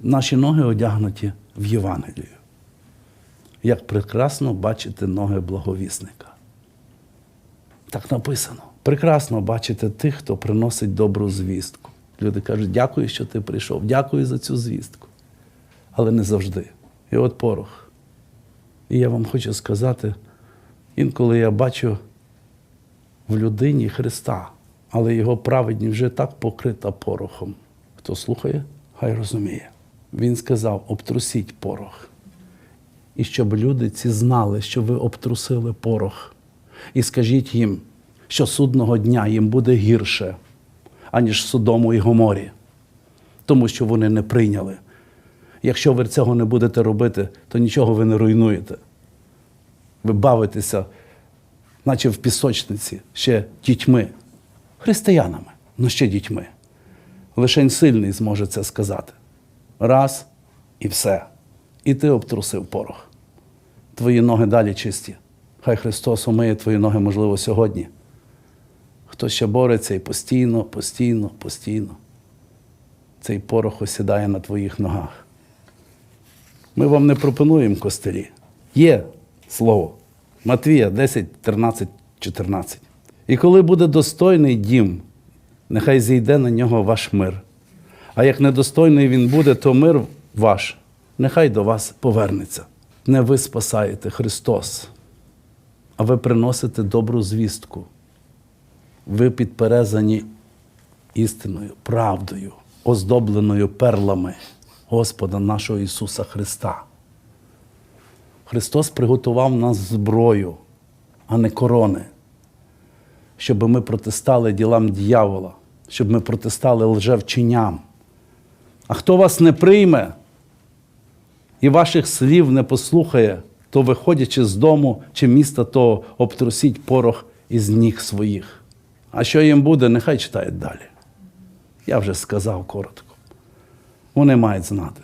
Наші ноги одягнуті в Євангелію. Як прекрасно бачити ноги благовісника. Так написано. Прекрасно бачити тих, хто приносить добру звістку. Люди кажуть, дякую, що ти прийшов, дякую за цю звістку. Але не завжди. І от порох. І я вам хочу сказати, інколи я бачу в людині Христа, але його праведність вже так покрита порохом. Хто слухає, хай розуміє. Він сказав: обтрусіть порох. І щоб люди ці знали, що ви обтрусили порох. І скажіть їм, що судного дня їм буде гірше, аніж Содому і Гоморі, тому що вони не прийняли. Якщо ви цього не будете робити, то нічого ви не руйнуєте. Ви бавитеся, наче в пісочниці, ще дітьми, християнами, але ще дітьми. Лишень сильний зможе це сказати. Раз і все. І ти обтрусив порох. Твої ноги далі чисті. Хай Христос умиє твої ноги, можливо, сьогодні. Хто ще бореться і постійно, постійно, постійно. Цей порох осідає на твоїх ногах. Ми вам не пропонуємо костелі. Є слово. Матвія 10, 13, 14. І коли буде достойний дім, нехай зійде на нього ваш мир. А як недостойний він буде, то мир ваш, нехай до вас повернеться. Не ви спасаєте Христос, а ви приносите добру звістку. Ви підперезані істиною, правдою, оздобленою перлами Господа нашого Ісуса Христа. Христос приготував нас зброю, а не корони, щоб ми протистали ділам дьявола, щоб ми протистали лжевченням. А хто вас не прийме і ваших слів не послухає, то, виходячи з дому чи міста, то обтрусіть порох із ніг своїх. А що їм буде, нехай читають далі. Я вже сказав коротко. Вони мають знати.